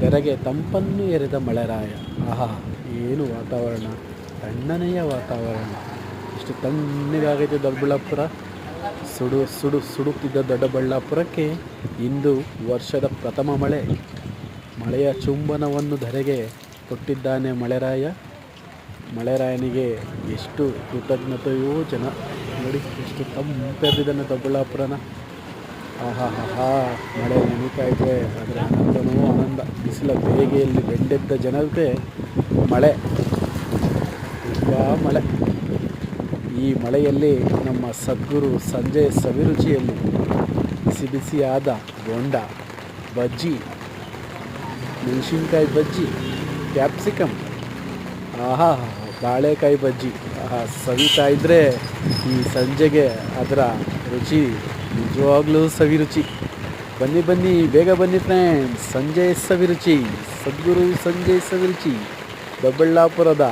ಧರೆಗೆ ತಂಪನ್ನು ಎರೆದ ಮಳೆರಾಯ. ಆಹಾ, ಏನು ವಾತಾವರಣ. ತಣ್ಣನೆಯ ವಾತಾವರಣ. ಇಷ್ಟು ತಣ್ಣಗಾಗೈತೆ ದೊಡ್ಡಬಳ್ಳಾಪುರ, ಸುಡು ಸುಡು, ಸುಡುತ್ತಿದ್ದ ದೊಡ್ಡಬಳ್ಳಾಪುರಕ್ಕೆ ಇಂದು ವರ್ಷದ ಪ್ರಥಮ ಮಳೆ. ಮಳೆಯ ಚುಂಬನವನ್ನು ಧರೆಗೆ ಕೊಟ್ಟಿದ್ದಾನೆ ಮಳೆರಾಯ. ಮಳೆರಾಯನಿಗೆ ಎಷ್ಟು ಕೃತಜ್ಞತೆಯೋ ಜನ. ನೋಡಿ, ಎಷ್ಟು ತಂಪೆದಿದ್ದಾನೆ ದೊಡ್ಡಬಳ್ಳಾಪುರನ. ಆಹಾ ಹಾ ಮಳೆ ನೆನೀತಾ ಇದೆ ಅದರ ಆನಂದನೂ ಆನಂದ ಬಿಸಿಲ ಬೇಗೆಯಲ್ಲಿ ಬೆಂಡೆದ್ದ ಜನತೆ ಮಳೆ. ತುಂಬ ಮಳೆ. ಈ ಮಳೆಯಲ್ಲಿ ನಮ್ಮ ಸದ್ಗುರು ಸಂಜೆ ಸವಿರುಚಿಯಲ್ಲಿ ಬಿಸಿ ಬಿಸಿಯಾದ ಬೋಂಡ ಬಜ್ಜಿ, ಮೆಣಸಿನ್ಕಾಯಿ ಬಜ್ಜಿ ಕ್ಯಾಪ್ಸಿಕಮ್ ಆಹಾ, ಬಾಳೆಕಾಯಿ ಬಜ್ಜಿ. ಆಹಾ, ಸವಿತಾ ಇದ್ದರೆ ಈ ಸಂಜೆಗೆ ಅದರ ರುಚಿ ನಿಜವಾಗ್ಲೂ ಸವಿರುಚಿ. ಬನ್ನಿ ಬನ್ನಿ ಬೇಗ ಬನ್ನಿ ಫ್ರೆಂಡ್ಸ್ ಸಂಜಯ್ ಸವಿರುಚಿ ಸದ್ಗುರು ಸಂಜಯ್ ಸವಿರುಚಿ ದೊಡ್ಡಬಳ್ಳಾಪುರದ